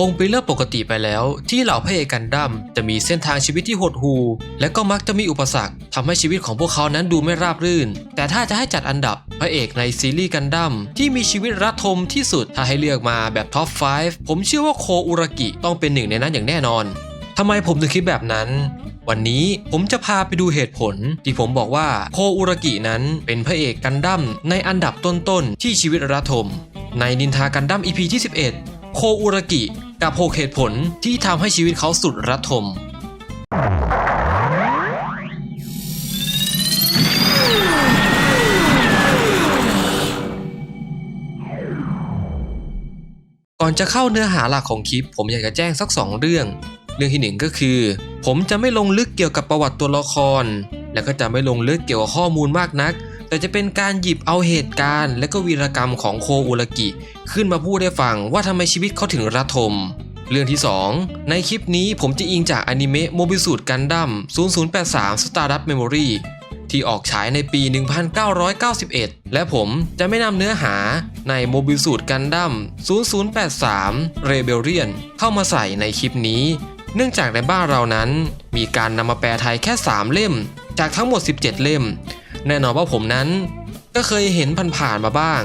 คงเป็นเรื่องปกติไปแล้วที่เหล่าพระเอกกันดั้มจะมีเส้นทางชีวิตที่หดหู่และก็มักจะมีอุปสรรคทำให้ชีวิตของพวกเขานั้นดูไม่ราบรื่น แต่ถ้าจะให้จัดอันดับพระเอกในซีรีส์กันดั้มที่มีชีวิตระทมที่สุดถ้าให้เลือกมาแบบท็อป 5 ผมเชื่อว่าโคอุรากิต้องเป็นหนึ่งในนั้นอย่างแน่นอนทำไมผมถึงคิดแบบนั้นวันนี้ผมจะพาไปดูเหตุผล ที่ผมบอกว่าโคอุรากินั้นเป็นพระเอกกันดั้มในอันดับต้นๆที่ชีวิตระทม ในนินทากันดั้ม EP ที่ 11 โคอุรากิ กับหเหตุผลที่ทำให้ชีวิตเขาสุดระทม ก่อนจะเข้าเนื้อหาหลักของคลิป ผมอยากจะแจ้งสักสองเรื่อง เรื่องที่หนึ่งก็คือ ผมจะไม่ลงลึกเกี่ยวกับประวัติตัวละคร และก็จะไม่ลงลึกเกี่ยวกับข้อมูลมากนัก แต่จะเป็นการหยิบเอาเหตุการณ์และก็วีรกรรมของโคอุรกิ ขึ้นมาพูดให้ฟังว่าทำไมชีวิตเขาถึงระทม เรื่องที่ 2 ในคลิปนี้ผมจะอิงจากอนิเมะโมบิสูดกันดั้ม0083 Stardust Memory ที่ออกฉายในปี 1991 และผมจะไม่นำเนื้อหาในโมบิสูดกันดั้ม0083 Rebellion เข้ามาใส่ในคลิปนี้ เนื่องจากในบ้านเรานั้น มีการนำมาแปลไทยแค่ 3 เล่ม จากทั้งหมด 17 เล่ม แน่นอนว่าผมนั้นก็เคยเห็นผ่านๆมาบ้าง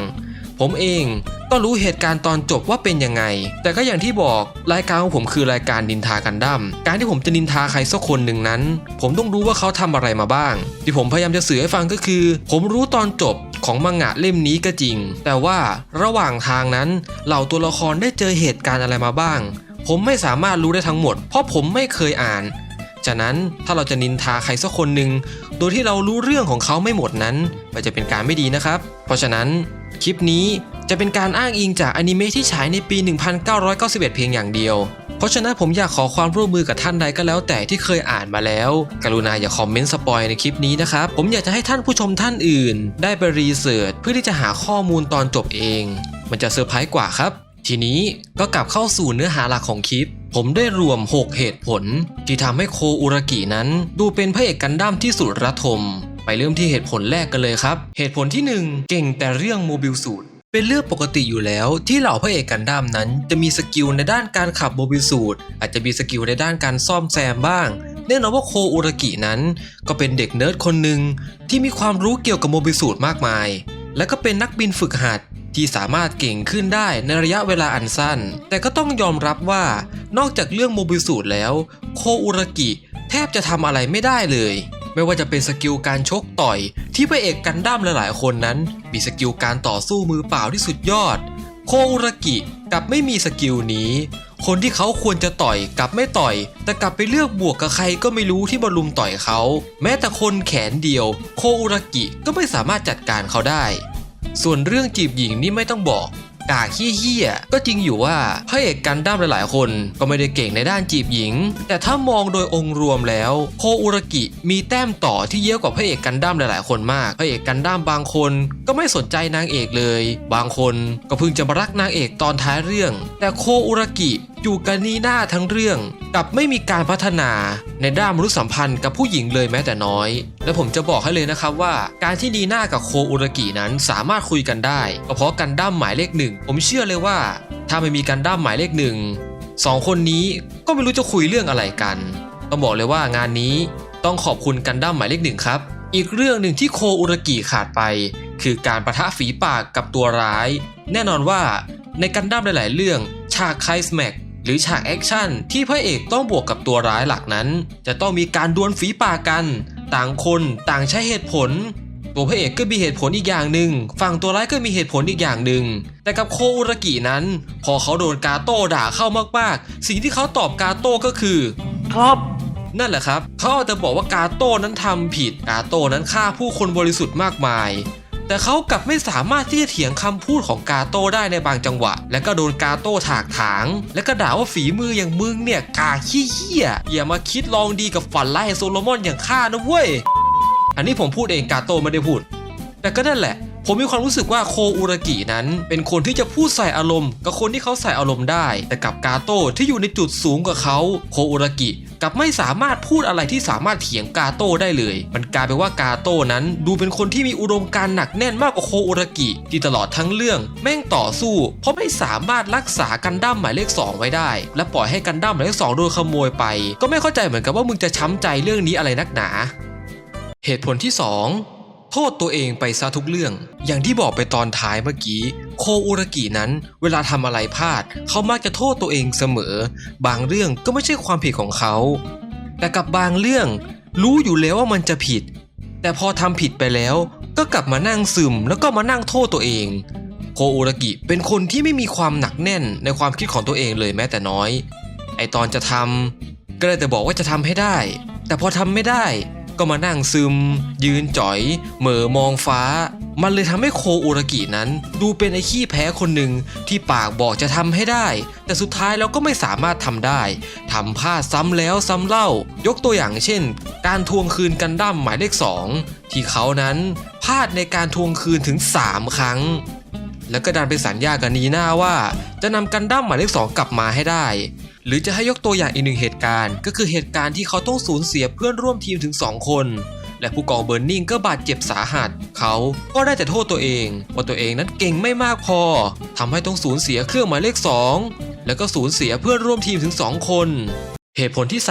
ผมเองก็รู้เหตุการณ์ตอนจบว่าเป็นยังไง แต่ก็อย่างที่บอกรายการของผมคือรายการนินทากันดั้มการที่ผมจะนินทาใครสักคนหนึ่งนั้น ผมต้องรู้ว่าเขาทำอะไรมาบ้าง ที่ผมพยายามจะสื่อให้ฟังก็คือ ผมรู้ตอนจบของมังงะเล่มนี้ก็จริง แต่ว่าระหว่างทางนั้นเหล่าตัวละครได้เจอเหตุการณ์อะไรมาบ้าง ผมไม่สามารถรู้ได้ทั้งหมด เพราะผมไม่เคยอ่าน ฉะนั้นถ้าเราจะนินทาใครสักคนหนึ่งโดยที่เรารู้เรื่องของเขาไม่หมดนั้นมันจะเป็นการไม่ดีนะครับ เพราะฉะนั้นคลิปนี้จะเป็นการอ้างอิงจากอนิเมะที่ฉายในปี 1991 เพียงอย่างเดียว เพราะฉะนั้นผมอยากขอความร่วมมือกับท่านใดก็แล้วแต่ที่เคยอ่านมาแล้ว กรุณาอย่าคอมเมนต์สปอยในคลิปนี้นะครับ ผมอยากจะให้ท่านผู้ชมท่านอื่น ได้ไปรีเสิร์ชเพื่อที่จะหาข้อมูลตอนจบเอง มันจะเซอร์ไพรส์กว่าครับ ทีนี้ก็กลับเข้าสู่เนื้อหาหลักของคลิป ผมได้รวม 6 เหตุผล ที่ทำให้โคอุรากินั้น ดูเป็นพระเอกกันดั้มที่สุดระทม ไปเริ่มที่เหตุผลแรกกันเลยครับ เหตุผลที่ 1 เก่งแต่เรื่องโมบิลสูตรเป็นเรื่องปกติอยู่แล้วที่เหล่าพระเอกกันดั้มนั้น จะมีสกิลในด้านการขับโมบิลสูตรอาจจะมีสกิลในด้านการซ่อมแซมบ้าง แน่นอนว่าโคอุรากินั้น ก็เป็นเด็กเนิร์ดคนหนึ่งที่มีความรู้เกี่ยวกับโมบิลสูตรมากมาย และก็เป็นนักบินฝึกหัด ที่สามารถเก่งขึ้นได้ในระยะเวลาอันสั้น แต่ก็ต้องยอมรับว่านอกจากเรื่องโมบิสูตแล้ว โคอุรากิ แทบจะทำอะไรไม่ได้เลย ไม่ว่าจะเป็นสกิลการชกต่อย ที่พระเอกกันดั้มหลายๆคนนั้น มีสกิลการต่อสู้มือเปล่าที่สุดยอด โคอุรากิกลับไม่มีสกิลนี้คนที่เขาควรจะต่อยกลับไม่ต่อย แต่กลับไปเลือกบวกกับใครก็ไม่รู้ที่มารุมต่อยเขา แม้แต่คนแขนเดียว โคอุรากิก็ไม่สามารถจัดการเขาได้ ส่วนเรื่องจีบหญิงนี่ไม่ต้องบอกกาเฮี้ยก็จริงอยู่ว่าพระเอกกันด้ามหลายๆคนก็ไม่ได้เก่งในด้านจีบหญิง แต่ถ้ามองโดยองค์รวมแล้ว โคอุรากิมีแต้มต่อที่เยอะกว่าพระเอกกันด้ามหลายๆคนมากพระเอกกันด้ามบางคนก็ไม่สนใจนางเอกเลย บางคนก็เพิ่งจะมารักนางเอกตอนท้ายเรื่อง แต่โคอุรากิ อยู่กันนีหน้าทั้งเรื่องกับไม่มีการพัฒนาในด้านมนุษยสัมพันธ์กับผู้หญิงเลยแม้แต่น้อย และผมจะบอกให้เลยนะครับว่า การที่นีหน่ากับโคอุรกินั้นสามารถคุยกันได้ก็เพราะกันดั้มหมายเลขหนึ่งผมเชื่อเลยว่า ถ้าไม่มีกันดั้มหมายเลขหนึ่งสองคนนี้ก็ไม่รู้จะคุยเรื่องอะไรกันต้องบอกเลยว่างานนี้ต้องขอบคุณกันดั้มหมายเลขหนึ่งครับ อีกเรื่องหนึ่งที่โคอุรกิขาดไป คือการประทะฝีปากกับตัวร้าย แน่นอนว่าในกันดั้มหลาย ๆ เรื่องฉากไคลสแม็ก รือฉากแอคชั่นที่พระเอกต้องบวกกับตัวร้ายหลักนั้น จะต้องมีการดวลฝีปากกัน ต่างคนต่างใช้เหตุผล ตัวพระเอกก็มีเหตุผลอีกอย่างหนึ่งฝั่งตัวร้ายก็มีเหตุผลอีกอย่างหนึ่งแต่กับโคอุรากินั้น พอเขาโดนกาโต้ด่าเข้ามากๆ สิ่งที่เขาตอบกาโต้ก็คือ ครับนั่นแหละครับ เขาเอาแต่บอกว่ากาโต้นั้นทำผิด กาโต้นั้นฆ่าผู้คนบริสุทธิ์มากมาย แต่เขากลับไม่สามารถที่จะเถียงคำพูดของกาโต้ได้ในบางจังหวะ และก็โดนกาโต้ถากถาง และก็ด่าว่าฝีมืออย่างมึงเนี่ยกาขี้เหี้ยอย่ามาคิดลองดีกับฝันไล่โซโลมอนอย่างข้านะเว้ย อันนี้ผมพูดเองกาโต้ไม่ได้พูด แต่ก็นั่นแหละ ผมมีความรู้สึกว่าโคอุรากินั้น เป็นคนที่จะพูดใส่อารมณ์ กับคนที่เขาใส่อารมณ์ได้ แต่กับกาโต้ที่อยู่ในจุดสูงกว่าเขาโคอุรากิกับไม่สามารถพูดอะไรที่สามารถเถียงกาโต้ได้เลย มันกลายเป็นว่ากาโต้นั้น ดูเป็นคนที่มีอุดมการณ์หนักแน่นมากกว่าโคอุรากิ ที่ตลอดทั้งเรื่อง แม่งต่อสู้ เพราะไม่สามารถรักษากันดั้มหมายเลข 2 ไว้ได้ และปล่อยให้กันดั้มหมายเลข 2 โดนขโมยไป ก็ไม่เข้าใจเหมือนกันว่ามึงจะช้ำใจเรื่องนี้อะไรนักหนา เหตุผลที่ 2 โทษตัวเองไปซะทุกเรื่อง อย่างที่บอกไปตอนท้ายเมื่อกี้ โคอุรกินั้น เวลาทำอะไรพลาด เขามักจะโทษตัวเองเสมอ บางเรื่องก็ไม่ใช่ความผิดของเขา แต่กับบางเรื่อง รู้อยู่แล้วว่ามันจะผิด แต่พอทำผิดไปแล้ว ก็กลับมานั่งซึมแล้วก็มานั่งโทษตัวเอง โคอุรกิเป็นคนที่ไม่มีความหนักแน่นในความคิดของตัวเองเลยแม้แต่น้อย ไอตอนจะทำก็ได้แต่บอกว่าจะทำให้ได้ แต่พอทำไม่ได้ ก็มานั่งซึม ยืนจ่อย เหม่อมองฟ้า มันเลยทำให้โคอุรากินั้น ดูเป็นไอ้ขี้แพ้คนหนึ่งที่ปากบอกจะทำให้ได้ แต่สุดท้ายแล้วก็ไม่สามารถทำได้ทำพลาดซ้ำแล้วซ้ำเล่า ยกตัวอย่างเช่น การทวงคืนกันดั้มหมายเลข 2 ที่เขานั้นพลาดในการทวงคืนถึง 3 ครั้ง แล้วก็ดันไปสัญญากับนีน่าว่า จะนำกันดั้มหมายเลขสองกลับมาให้ได้ หรือจะให้ยกตัวอย่างอีกหนึ่งเหตุการณ์ ก็คือเหตุการณ์ที่เขาต้องสูญเสียเพื่อนร่วมทีมถึง 2 คน และผู้กองเบอร์นิงก็บาดเจ็บสาหัส เขาก็ได้แต่โทษตัวเอง ว่าตัวเองนั้นเก่งไม่มากพอทำให้ต้องสูญเสียเครื่องหมายเลข 2 แล้วก็สูญเสียเพื่อนร่วมทีมถึง 2 คน เหตุผลที่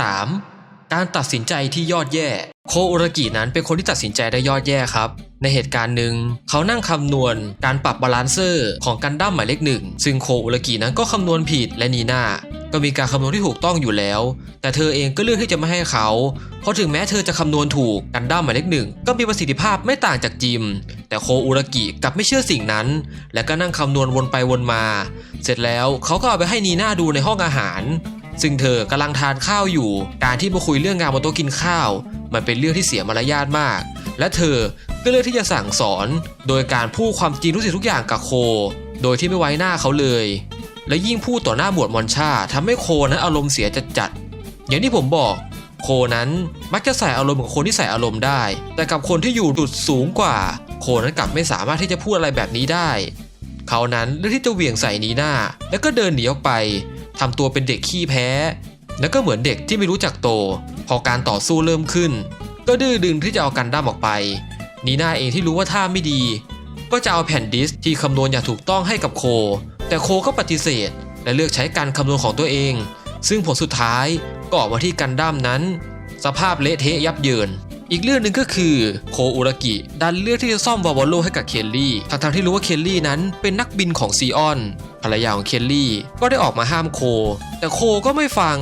3 การตัดสินใจที่ยอดแย่ โคอุรากินั้นเป็นคนที่ตัดสินใจได้ยอดแย่ครับ ในเหตุการณ์หนึ่งเขานั่งคำนวณการปรับบาลานเซอร์ของกันดั้มหมายเลขหนึ่งซึ่งโคอุรากินั้นก็คำนวณผิดและนีน่าก็มีการคำนวณที่ถูกต้องอยู่แล้ว แต่เธอเองก็เลือกที่จะไม่ให้เขา เพราะถึงแม้เธอจะคำนวณถูกกันดั้มหมายเลขหนึ่งก็มีประสิทธิภาพไม่ต่างจากจิม แต่โคอุรากิกลับไม่เชื่อสิ่งนั้น และก็นั่งคำนวณวนไปวนมา เสร็จแล้วเขาก็เอาไปให้นีน่าดูในห้องอาหาร ซึ่งเธอกำลังทานข้าวอยู่ การที่มาคุยเรื่องงานบนโต๊ะกินข้าว มันเป็นเรื่องที่เสียมารยาทมาก และเธอก็เลือกที่จะสั่งสอน โดยการพูดความจริงทุกสิ่งทุกอย่างกับโค โดยที่ไม่ไว้หน้าเขาเลย และยิ่งพูดต่อหน้าหมวดมอนชาทำให้โคนั้นอารมณ์เสียจัดจัดอย่างที่ผมบอก โคนั้นมักจะใส่อารมณ์กับคนที่ใส่อารมณ์ได้ แต่กับคนที่อยู่จุดสูงกว่า โคนั้นกลับไม่สามารถที่จะพูดอะไรแบบนี้ได้ เขานั้นเลือกที่จะเหวี่ยงใส่นีหน่าแล้วก็เดินหนีออกไปทำตัวเป็นเด็กขี้แพ้ แล้วก็เหมือนเด็กที่ไม่รู้จักโต พอการต่อสู้เริ่มขึ้น ก็ดื้อดึงที่จะเอากันดั้มออกไป นีน่าเองที่รู้ว่าท่าไม่ดี ก็จะเอาแผ่นดิสที่คำนวณอย่างถูกต้องให้กับโค แต่โคก็ปฏิเสธ และเลือกใช้การคำนวณของตัวเอง ซึ่งผลสุดท้ายก็ออกมาที่กันดั้มนั้น สภาพเละเทะยับเยิน อีกเรื่องหนึ่งก็คือโคอุรากิดันเลือกที่จะซ่อมวาลโลให้กับเคลลี่ทั้งๆที่รู้ว่าเคลลี่นั้นเป็นนักบินของซีออนภรรยาของเคลลี่ก็ได้ออกมาห้ามโค แต่โคก็ไม่ฟัง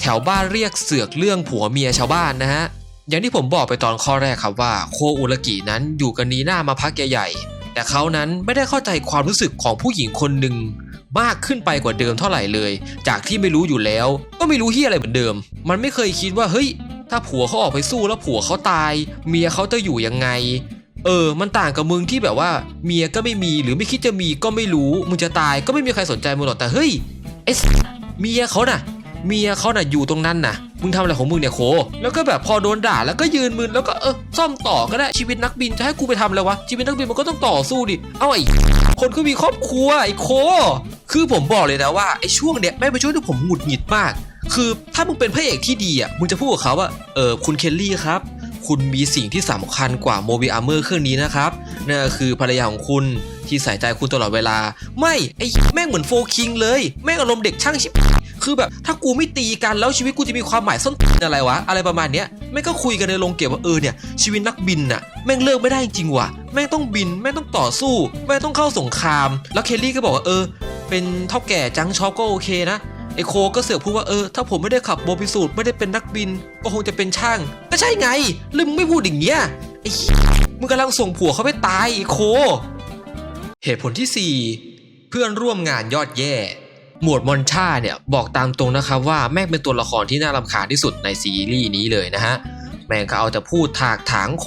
แถวบ้านเรียกเสือกเรื่องผัวเมียชาวบ้านนะฮะ อย่างที่ผมบอกไปตอนข้อแรกครับว่าโคอุรกินั้นอยู่กับนีน่ามาพักใหญ่ๆ แต่เขานั้นไม่ได้เข้าใจความรู้สึกของผู้หญิงคนหนึ่งมากขึ้นไปกว่าเดิมเท่าไหร่เลย จากที่ไม่รู้อยู่แล้ว ก็ไม่รู้ที่อะไรเหมือนเดิม มันไม่เคยคิดว่าเฮ้ย ถ้าผัวเขาออกไปสู้แล้วผัวเขาตาย เมียเขาจะอยู่ยังไง เออ มันต่างกับมึงที่แบบว่า เมียก็ไม่มีหรือไม่คิดจะมีก็ไม่รู้ มึงจะตายก็ไม่มีใครสนใจมึงหรอกแต่เฮ้ยไอ้สัสเมียเขาน่ะ เมียเขาน่ะอยู่ตรงนั้นน่ะ มึงทำอะไรของมึงเนี่ยโค แล้วก็แบบพอโดนด่าแล้วก็ยืนมึนแล้วก็เออซ่อมต่อก็ได้ชีวิตนักบินจะให้กูไปทำอะไรวะชีวิตนักบินมันก็ต้องต่อสู้ดิเอาไอ้คนก็มีครอบครัวไอ้โค คือผมบอกเลยนะว่าไอ้ช่วงเนี้ยแม่งเป็นช่วงที่ผมหงุดหงิดมาก คือถ้ามึงเป็นพระเอกที่ดีอะมึงจะพูดกับเขาว่าเออคุณเคลลี่ครับคุณมีสิ่งที่สำคัญกว่าโมบิอาร์เมอร์เครื่องนี้นะครับนั่นก็คือภรรยาของคุณที่ใส่ใจคุณตลอดเวลา ไม่ ไอ้แม่งเหมือนโฟคิงเลย แม่งอารมณ์เด็กช่างชิบ คือแบบถ้ากูไม่ตีกันแล้วชีวิตกูจะมีความหมายส้นตีนอะไรวะ อะไรประมาณเนี้ยแม่งก็คุยกันในโรงเก็บว่าเออเนี่ยชีวิตนักบินน่ะแม่งเลิกไม่ได้จริงว่ะแม่งต้องบินแม่งต้องต่อสู้ แม่งต้องเข้าสงคราม แล้วเคลลี่ก็บอกว่าเออ เป็นเท่าแก่จังช็อปก็โอเคนะไอโคก็เสือกพูดว่าเออถ้าผมไม่ได้ขับโบพิสูจน์ไม่ได้เป็นนักบิน ก็คงจะเป็นช่าง ก็ใช่ไงล้วมึงไม่พูดอย่างเงี้ยไอ้มึงกำลังส่งผัวเขาไปตายไอโค เหตุผลที่ 4 เพื่อนร่วมงานยอดแย่ หมวดมอนชาเนี่ยบอกตามตรงนะครับว่าแม่งเป็นตัวละครที่น่ารำคาญที่สุดในซีรีส์นี้เลยนะฮะแม่งก็เอาแต่พูดถากถางโค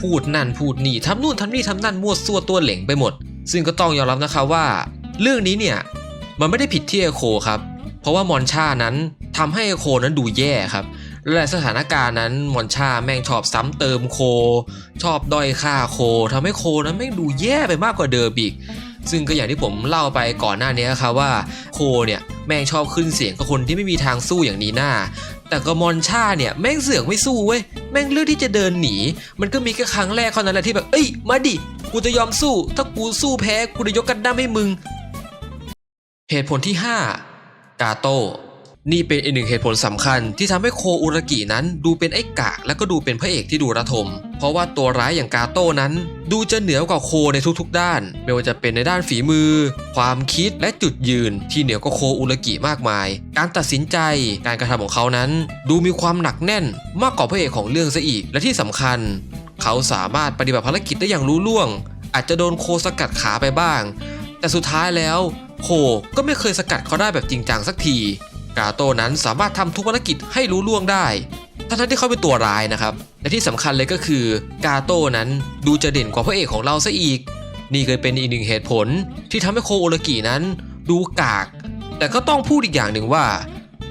พูดนั่นพูดนี่ทำนู่นทำนี่ทำนั่นมั่วซั่วตัวเหล่งไปหมด ซึ่งก็ต้องยอมรับนะครับว่า เรื่องนี้เนี่ยมันไม่ได้ผิดที่ไอโคครับ เพราะว่ามอนชานั้นทำให้ไอโคนั้นดูแย่ครับและสถานการณ์นั้นมอนชาแม่งชอบซ้ำเติมโค ชอบด้อยค่าโคทำให้โคนั้นแม่งดูแย่ไปมากกว่าเดิมอีก ซึ่งก็อย่างที่ผมเล่าไปก่อนหน้านี้ครับว่าโคเนี่ยแม่งชอบขึ้นเสียงกับคนที่ไม่มีทางสู้อย่างนีน่าแต่กมอนชาเนี่ยแม่งเสือกไม่สู้เว้ยแม่งเลือกที่จะเดินหนี มันก็มีแค่ครั้งแรกเท่านั้นแหละที่แบบเอ้ยมาดิกูจะยอมสู้ ถ้ากูสู้แพ้กูจะยกกันด้ามให้มึง เหตุผลที่ 5 กาโต นี่เป็นอีกหนึ่งเหตุผลสำคัญที่ทำให้โคอุรากินั้นดูเป็นไอ้กากและก็ดูเป็นพระเอกที่ดูระทม เพราะว่าตัวร้ายอย่างกาโต้นั้น ดูจะเหนือกว่าโคในทุกๆด้าน ไม่ว่าจะเป็นในด้านฝีมือ ความคิดและจุดยืน ที่เหนือกว่าโคอุรากิมากมาย การตัดสินใจการกระทำของเขานั้น ดูมีความหนักแน่นมากกว่าพระเอกของเรื่องซะอีกและที่สำคัญ เขาสามารถปฏิบัติภารกิจได้อย่างรู้ล่วง อาจจะโดนโคสกัดขาไปบ้าง แต่สุดท้ายแล้วโคก็ไม่เคยสกัดเขาได้แบบจริงจังสักที กาโต้นั้นสามารถทำทุกภารกิจให้รู้ล่วงได้ทั้งที่เขาเป็นตัวร้ายนะครับ และที่สำคัญเลยก็คือกาโต้นั้นดูจะเด่นกว่าพระเอกของเราซะอีก นี่เคยเป็นอีกหนึ่งเหตุผลที่ทำให้โคโอรากินั้นดูกาก แต่ก็ต้องพูดอีกอย่างหนึ่งว่า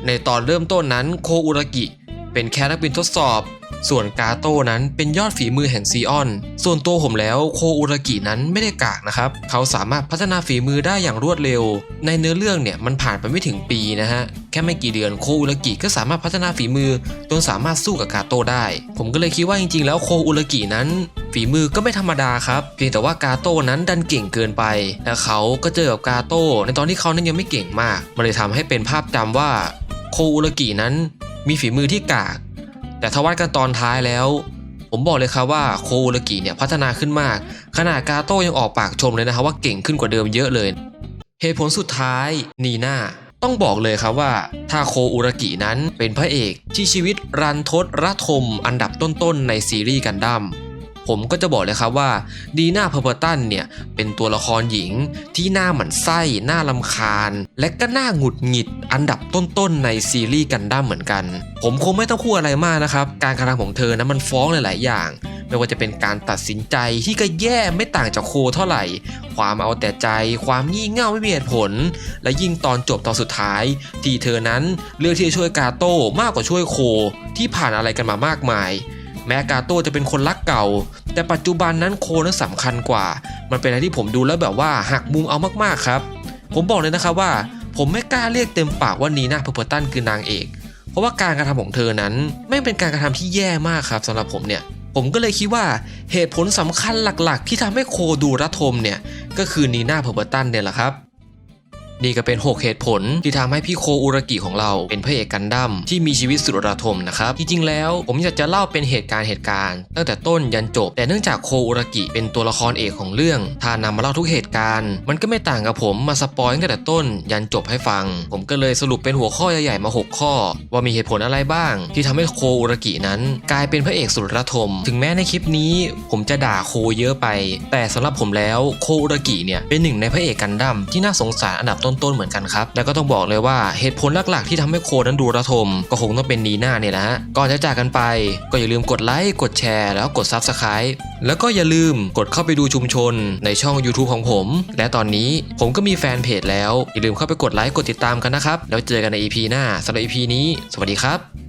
ในตอนเริ่มต้นนั้นโคอุรากิเป็นแค่นักบินทดสอบ ส่วนกาโต้นั้นเป็นยอดฝีมือแห่งซีออน ส่วนตัวผมแล้วโคอุรากินั้นไม่ได้กากนะครับ เขาสามารถพัฒนาฝีมือได้อย่างรวดเร็ว ในเนื้อเรื่องเนี่ยมันผ่านไปไม่ถึงปีนะฮะ แค่ไม่กี่เดือนโคอุรากิก็สามารถพัฒนาฝีมือจนสามารถสู้กับกาโต้ได้ ผมก็เลยคิดว่าจริงๆ แล้วโคอุรากินั้น ฝีมือก็ไม่ธรรมดาครับ เพียงแต่ว่ากาโต้นั้นดันเก่งเกินไป และเขาก็เจอกับกาโต้ในตอนที่เขานั้นยังไม่เก่งมาก มันเลยทำให้เป็นภาพจำว่าโคอุรากินั้นมีฝีมือที่กาก แต่ถ้าวัดกันตอนท้ายแล้ว ผมบอกเลยครับว่าโคอุรากิเนี่ยพัฒนาขึ้นมาก ขนาดกาโต้ยังออกปากชมเลยนะครับว่าเก่งขึ้นกว่าเดิมเยอะเลย เหตุผลสุดท้ายนีน่าต้องบอกเลยครับว่าถ้าโคอุรากินั้นเป็นพระเอกที่ชีวิตรันทดระทมอันดับต้นๆในซีรีส์กันดั้ม ผมก็จะบอกเลยครับว่าดีน่าเพอร์เปอร์ตันเนี่ยเป็นตัวละครหญิงที่หน้าหมันไส้หน้าลำคาญ และก็หน้าหงุดหงิดอันดับต้นๆในซีรีส์กันดั้มเหมือนกัน ผมคงไม่ต้องพูดอะไรมากนะครับ การกระทำของเธอนะมันฟ้องหลายๆอย่างไม่ว่าจะเป็นการตัดสินใจที่ก็แย่ไม่ต่างจากโคเท่าไหร่ ความเอาแต่ใจ ความงี่เง่าไม่มีเหตุผล และยิ่งตอนจบตอนสุดท้าย ที่เธอนั้นเลือกที่จะช่วยกาโต้มากกว่าช่วยโคที่ผ่านอะไรกันมามากมาย แม้กาโต้จะเป็นคนรักเก่า แต่ปัจจุบันนั้นโคนั้นสำคัญกว่า มันเป็นอะไรที่ผมดูแล้วแบบว่าหักมุมเอามากๆครับ ผมบอกเลยนะครับว่า ผมไม่กล้าเรียกเต็มปากว่านีน่าเพอร์เพอร์ตันคือนางเอก เพราะว่าการกระทำของเธอนั้น ไม่เป็นการกระทำที่แย่มากครับสำหรับผมเนี่ยผมก็เลยคิดว่าเหตุผลสำคัญหลักๆ ที่ทำให้โคดูระทมเนี่ยก็คือนีน่าเพอร์เบอร์ตันเนี่ยแหละครับ นี่ก็เป็น 6 เหตุผลที่ทำให้พี่โคอุรากิของเราเป็นพระเอกกันดั้มที่มีชีวิตสุดระทมนะครับจริงๆแล้วผมอยากจะเล่าเป็นเหตุการณ์เหตุการณ์ ตั้งแต่ต้นยันจบ แต่เนื่องจากโคอุรากิเป็นตัวละครเอกของเรื่องถ้านำมาเล่าทุกเหตุการณ์ มันก็ไม่ต่างกับผมมาสปอยตั้งแต่ต้นยันจบให้ฟัง ผมก็เลยสรุปเป็นหัวข้อใหญ่ๆมา 6 ข้อ ว่ามีเหตุผลอะไรบ้าง ที่ทำให้โคอุรากินั้น กลายเป็นพระเอกสุดระทม ถึงแม้ในคลิปนี้ ผมจะด่าโคเยอะไป แต่สำหรับผมแล้วโคอุรากิเนี่ยเป็นหนึ่งในพระเอกกันดั้มที่น่าสงสารอันดับต้นๆเหมือนกันครับ แล้วก็ต้องบอกเลยว่าเหตุผลหลักๆที่ทำให้โคนั้นดูระทม ก็คงต้องเป็นนีน่าเนี่ยนะฮะ ก่อนจะจากกันไป ก็อย่าลืมกดไลค์ กดแชร์ แล้วกดซับสไคร b e แล้วก็อย่าลืมกดเข้าไปดูชุมชนในช่อง YouTube ของผม และตอนนี้ผมก็มีแฟนเพจแล้ว อย่าลืมเข้าไปกดไลค์ กดติดตามกันนะครับ แล้วเจอกันใน EP หน้าสำหรับ EP นี้ สวัสดีครับ